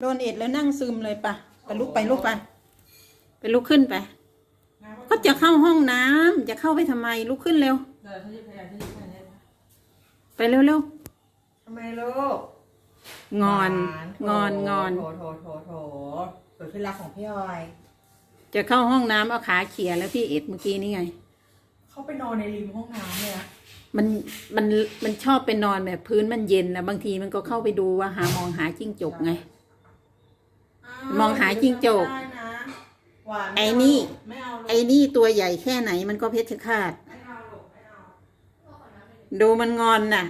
โดนเอ็ดแล้วนั่งซึมเลยปะไปลุกไปลุกไป ไปลุกขึ้นไป ก็จะเข้าห้องน้ำจะเข้าไปทำไมลุกขึ้นเร็ว เดี๋ยวเขาจะพยายามที่จะไปเนี่ยไปเร็วเร็วทำไมลูกๆงอนงอนงอน โถโถโถโถเปิดที่รักของพี่ออย จะเข้าห้องน้ำเอาขาเขี่ยแล้วพี่เอ็ดเมื่อกี้นี่ไง เขาไปนอนในริมห้องน้ำเลยอะมันมันมันชอบไปนอนแบบพื้นมันเย็นนะบางทีมันก็เข้าไปดูว่าหามองหาจิ้งจกไง มองหาจิ้งจกได้นะหวานไอ้นี่ไม่เอาลูกไอ้นี่ตัวใหญ่แค่ไหนมันก็เพชรฆาตไม่เอาลูกไม่เอาดูมันงอนน่ะ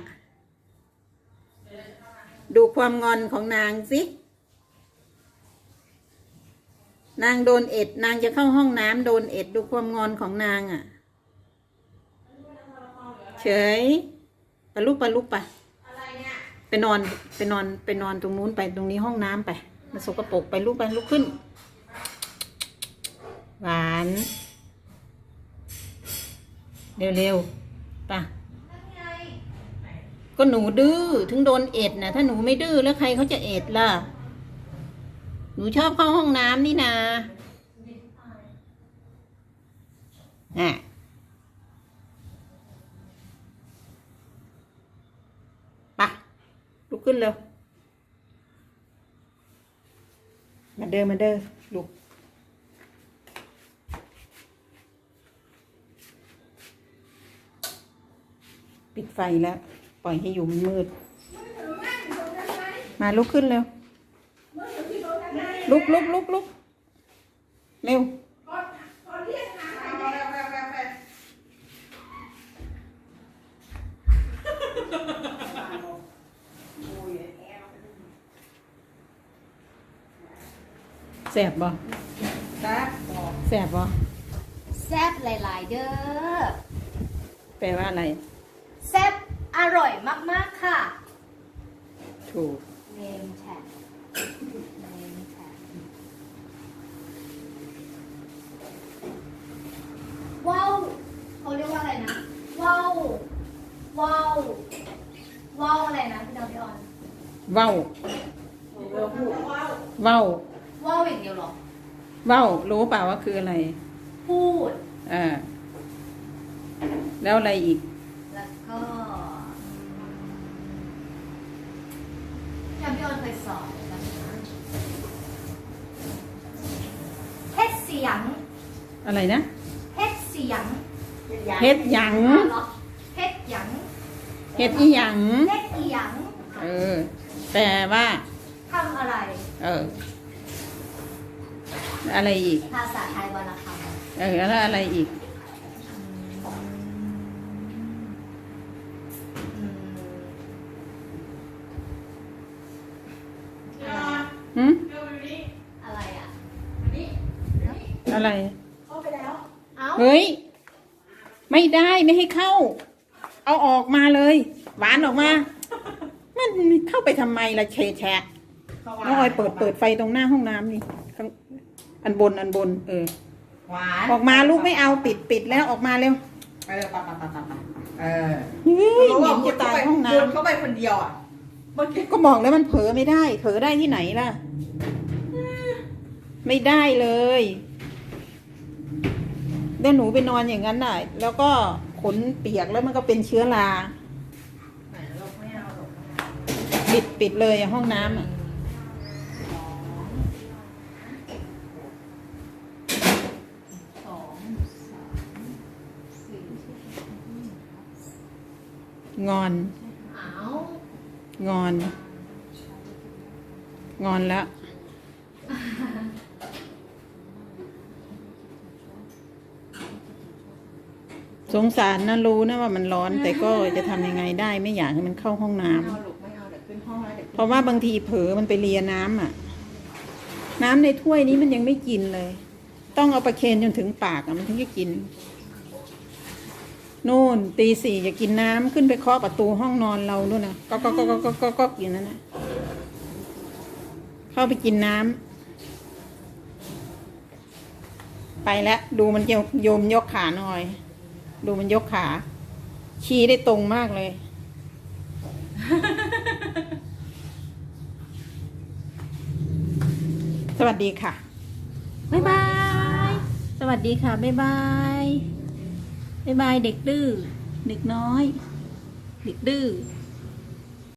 ดูความงอนของนางสิ นางโดนเอ็ด นางจะเข้าห้องน้ำโดนเอ็ด ดูความงอนของนางอะ เฉยไปลุกไปลุกไปอะไรเนี่ยไปนอนไปนอนไปนอนตรงนู้นไปตรงนี้ห้องน้ำไป มันสกปรกไปลุกไปลุกขึ้น หวาน เร็วๆป่ะก็หนูดื้อถึงโดนเอ็ดนะถ้าหนูไม่ดื้อแล้วใครเขาจะเอ็ดล่ะ หนูชอบเข้าห้องน้ำนี่นาอะไปะลุกขึ้นเร็ว มาเด้อมาเด้อลูกปิดไฟแล้ว ปล่อยให้อยู่มันมืด มาลุกขึ้นเร็ว ลุกลุกลุกลุกเร็ว แสบบ่แป๊บบอกแสบบ่แซ่บหลาย ๆ เด้อแปลว่าอะไร แซ่บอร่อยมาก ๆ ค่ะถูก เนมแท็กเนมแท็กว้าวเขาเรียกว่าอะไรนะว้าวว้าวว้าวอะไรนะพี่ดาวพี่ออน เว้าเออพูดว้า วเว้าว้าวอย่างเดียวเหรอเว้ารู้เปล่าว่าคืออะไร พูด อ่า แล้วอะไรอีก แล้วก็พี่ดาวพี่ออนเคยสอนกันนะเฮ็ดเสียงอะไรนะเฮ็ดเสียงเฮ็ดหยังเหรอเฮ็ดหยังเฮ็ดอีหยังเฮ็ดอีหยังเออแปลว่าทำอะไร เออ อะไรอีก ภาษาไทยวรรณคเออแล้วอะไรอีกำอืมหืมอะไรอะ อะไรเข้าไปแล้วเอ้า เฮ้ย ไม่ได้ไม่ให้เข้า เอาออกมาเลย หวานออกมา มันเข้าไปทำไมล่ะเชะแฉะเข้าน้องออยเปิดเปิดไฟตรงหน้าห้องน้ำนี่ข้าง อันบนอันบน เออ หวานออกมาลูกไม่เอาปิดปิดแล้วออกมาเร็วไปเลยปะปะปะปะปะเออเฮ้ยเหม็นจะตายห้องน้เดินเข้าไปคนเดียวอะเมื่อกี้ำก็บอกแล้วมันเผลอไม่ได้ เผลอได้ที่ไหนล่ะ ไม่ได้เลยแล้วหนูไปนอนอย่างนั้นน่ะ แล้วก็ขนเปียกแล้วมันก็เป็นเชื้อรา ไหนเราไม่เอาหรอกปิดปิดเลยอะห้องน้ำอะ งอนเอ้างอน งอนแล้วสงสารนะรู้นะว่ามันร้อน แต่ก็จะทำยังไงได้ไม่อยากให้มันเข้าห้องน้ำไม่เอาลูกไม่เอาเดี๋ยวขึ้นห้องแล้วเดี๋ยวเพราะว่าบางทีเผลอมันไปเลียน้ำอะ น้ำในถ้วยนี้มันยังไม่กินเลย ต้องเอาประเคนจนถึงปากอะมันถึงจะกิน นู่นตีสี่จะกินน้ำขึ้นไปเคาะประตูห้องนอนเราด้วยนะก็ก็ก็ก็ก็ก็ก็อย่างนั้นนะเข้าไปกินน้ำไปแล้วดูมันโยมยกขาหน่อย ดูมันยกขา ชี้ได้ตรงมากเลยสวัสดีค่ะ บ๊ายบาย สวัสดีค่ะ บ๊ายบาย บ๊ายบายเด็กดื้อ เด็กน้อย เด็กดื้อ